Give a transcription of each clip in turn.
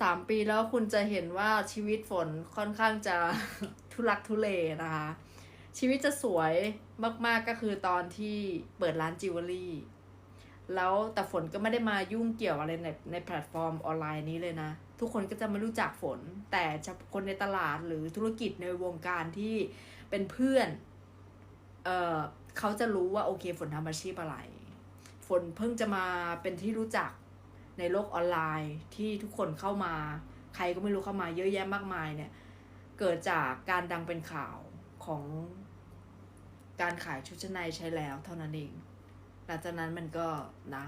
สามปีแล้วคุณจะเห็นว่าชีวิตฝนค่อนข้างจะทุลักทุเลนะคะ ชีวิตจะสวยมากๆก็คือตอนที่เปิดร้านจิวเวลรี่ แล้วแต่ฝนก็ไม่ได้มายุ่งเกี่ยวอะไรในในแพลตฟอร์มออนไลน์นี้เลยนะ ทุกคนก็จะไม่รู้จักฝน แต่คนในตลาดหรือธุรกิจในวงการที่เป็นเพื่อน เออเขาจะรู้ว่าโอเคฝนทำอาชีพอะไร ฝนเพิ่งจะมาเป็นที่รู้จัก ในโลกออนไลน์ที่ทุกคนเข้ามา ใครก็ไม่รู้เข้ามาเยอะแยะมากมายเนี่ยเกิดจากการดังเป็นข่าวของการขายชุดชั้นในใช้แล้วเท่านั้นเอง หลังจากนั้นมันก็นะ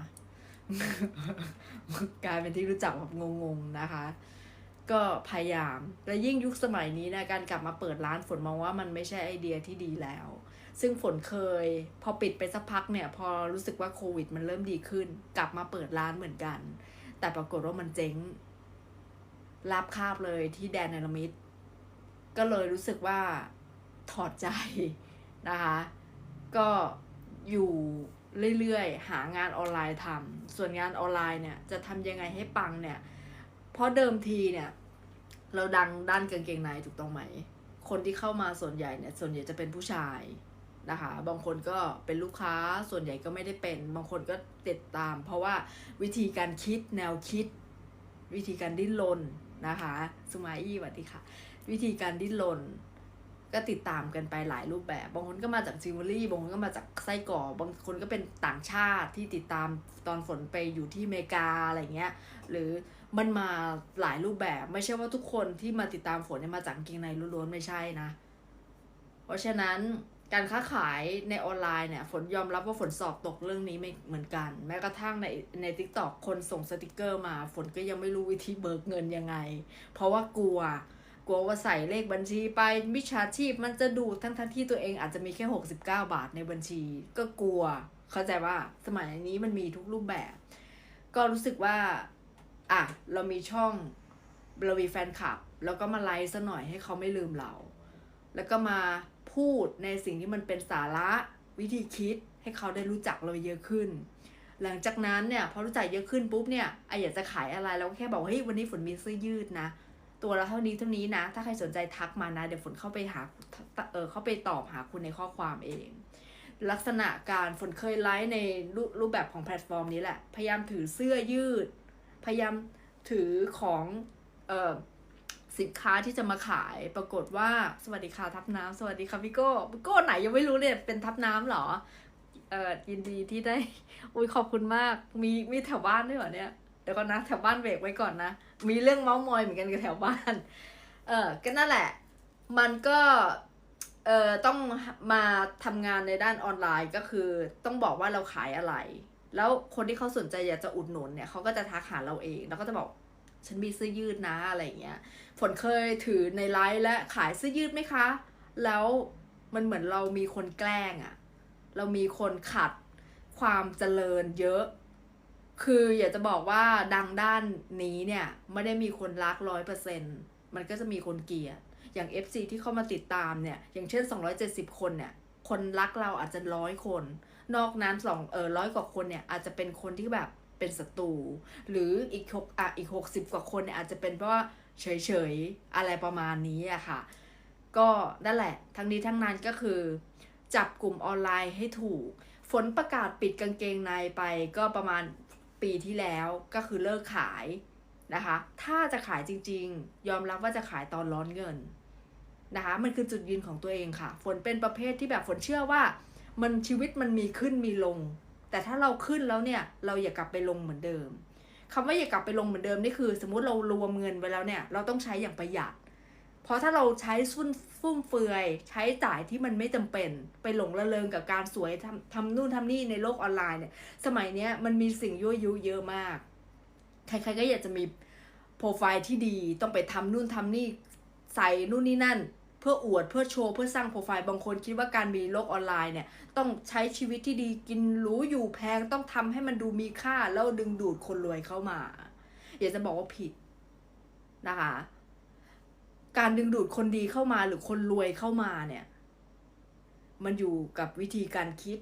กลายเป็นที่รู้จักแบบงงๆนะคะ ก็พยายาม และยิ่งยุคสมัยนี้นะการกลับมาเปิดร้านฝนมองว่ามันไม่ใช่ไอเดียที่ดีแล้ว ซึ่งฝนเคย พอปิดไปสักพักเนี่ย พอรู้สึกว่าโควิด มันเริ่มดีขึ้น กลับมาเปิดร้านเหมือนกัน แต่ปรากฏว่ามันเจ๊งรับคาบเลยที่แดนเนลมิดก็เลยรู้สึกว่าถอดใจนะคะ ก็อยู่เรื่อยๆ หางานออนไลน์ทำส่วนงานออนไลน์เนี่ย จะทำยังไงให้ปังเนี่ย เพราะเดิมทีเนี่ย เราดังด้านกางเกงในถูกต้องไหม คนที่เข้ามาส่วนใหญ่เนี่ย ส่วนใหญ่จะเป็นผู้ชาย นะคะ บางคนก็เป็นลูกค้าส่วนใหญ่ก็ไม่ได้เป็น บางคนก็ติดตาม เพราะว่าวิธีการคิดแนวคิด วิธีการดิ้นรนนะคะสมัยอี้สวัสดีค่ะ วิธีการดิ้นรนก็ติดตามกันไปหลายรูปแบบ บางคนก็มาจากจิวเวลรี่ บางคนก็มาจากไส้กรอก บางคนก็เป็นต่างชาติที่ติดตามตอนฝนไปอยู่ที่อเมริกาอะไรเงี้ย หรือมันมาหลายรูปแบบ ไม่ใช่ว่าทุกคนที่มาติดตามฝนเนี่ยมาจากกางเกงในล้วนๆไม่ใช่นะ เพราะฉะนั้น การค้าขายในออนไลน์เนี่ยฝนยอมรับว่าฝนสอบตกเรื่องนี้ไม่เหมือนกัน แม้กระทั่งในในทิกตอกคนส่งสติกเกอร์มา ฝนก็ยังไม่รู้วิธีเบิกเงินยังไง เพราะว่ากลัว กลัวว่าใส่เลขบัญชีไปมิจฉาชีพมันจะดูดทั้งทั้งที่ตัวเองอาจจะมีแค่ 69 บาทในบัญชี ก็กลัว เข้าใจว่าสมัยนี้มันมีทุกรูปแบบ ก็รู้สึกว่าอะเรามีช่องเรามีแฟนคลับ แล้วก็มาไลฟ์ซะหน่อยให้เขาไม่ลืมเรา แล้วก็มา พูดในสิ่งที่มันเป็นสาระวิธีคิดให้เขาได้รู้จักเราเยอะขึ้น หลังจากนั้นเนี่ยพอรู้จักเยอะขึ้นปุ๊บเนี่ยไออยากจะขายอะไรเราก็แค่บอกเฮ้ยวันนี้ฝนมีเสื้อยืดนะ ตัวละเท่านี้เท่านี้นะ ถ้าใครสนใจทักมานะ เดี๋ยวฝนเข้าไปหาเออเข้าไปตอบหาคุณในข้อความเอง ลักษณะการฝนเคยไลฟ์ในรูรูปแบบของแพลตฟอร์มนี้แหละ พยายามถือเสื้อยืด พยายามถือของเออ สินค้าที่จะมาขายปรากฏว่าสวัสดีค่ะทับน้ำสวัสดีค่ะพี่โก้พี่โก้ไหนยังไม่รู้เลยเป็นทับน้ำเหรอเออยินดีที่ได้อุ้ยขอบคุณมากมีมีแถวบ้านด้วยเหรอเนี่ยเดี๋ยวก่อนนะแถวบ้านเบรกไว้ก่อนนะมีเรื่องเมาส์มอยเหมือนกันกับแถวบ้านเออก็นั่นแหละ มันก็เอ่อต้องมาทำงานในด้านออนไลน์ก็คือต้องบอกว่าเราขายอะไร แล้วคนที่เขาสนใจอยากจะอุดหนุนเนี่ยเขาก็จะทักหาเราเอง แล้วก็จะบอก ฉันมีเสื้อยืดนะอะไรเงี้ยฝนเคยถือในไลฟ์และขายเสื้อยืดไหมคะ แล้วมันเหมือนเรามีคนแกล้งอะเรามีคนขัดความเจริญเยอะ คืออยากจะบอกว่าดังด้านนี้เนี่ย ไม่ได้มีคนรักร้อยเปอร์เซ็นมันก็จะมีคนเกลียด อย่าง FC ที่เข้ามาติดตามเนี่ย อย่างเช่น 270 คนเนี่ย คนรักเราอาจจะร้อยคน นอกนั้นสองเออร้อยกว่าคนเนี่ยอาจจะเป็นคนที่แบบ เป็นศัตรูหรืออีกหกอะอีกหกสิบกว่าคนเนี่ยอาจจะเป็นเพราะว่าเฉยๆ อะไรประมาณนี้อะค่ะ ก็นั่นแหละ ทั้งนี้ทั้งนั้นก็คือ จับกลุ่มออนไลน์ให้ถูก ฝนประกาศปิดกางเกงในไปก็ประมาณปีที่แล้วก็คือเลิกขายนะคะ ถ้าจะขายจริงๆ ยอมรับว่าจะขายตอนร้อนเงินนะคะ มันคือจุดยืนของตัวเองค่ะ ฝนเป็นประเภทที่แบบฝนเชื่อว่า มันชีวิตมันมีขึ้นมีลง แต่ถ้าเราขึ้นแล้วเนี่ยเราอย่ากลับไปลงเหมือนเดิมคำว่าอย่ากลับไปลงเหมือนเดิมนี่คือ สมมติเรารวมเงินไว้แล้วเนี่ยเราต้องใช้อย่างประหยัด เพราะถ้าเราใช้ฟุ่มฟุ่มเฟือย ใช้จ่ายที่มันไม่จำเป็น ไปหลงระเริงกับการสวยทำทำนู่นทำนี่ในโลกออนไลน์เนี่ยสมัยเนี้ยมันมีสิ่งยั่วยุเยอะมาก ใครๆก็อยากจะมีโปรไฟล์ที่ดีต้องไปทำนู่นทำนี่ใส่นู่นนี่นั่น เพื่ออวดเพื่อโชว์เพื่อสร้างโปรไฟล์บางคนคิดว่าการมีโลกออนไลน์เนี่ยต้องใช้ชีวิตที่ดีกินหรูอยู่แพงต้องทำให้มันดูมีค่าแล้วดึงดูดคนรวยเข้ามา อยากจะบอกว่าผิดนะคะ การดึงดูดคนดีเข้ามาหรือคนรวยเข้ามาเนี่ย มันอยู่กับวิธีการคิด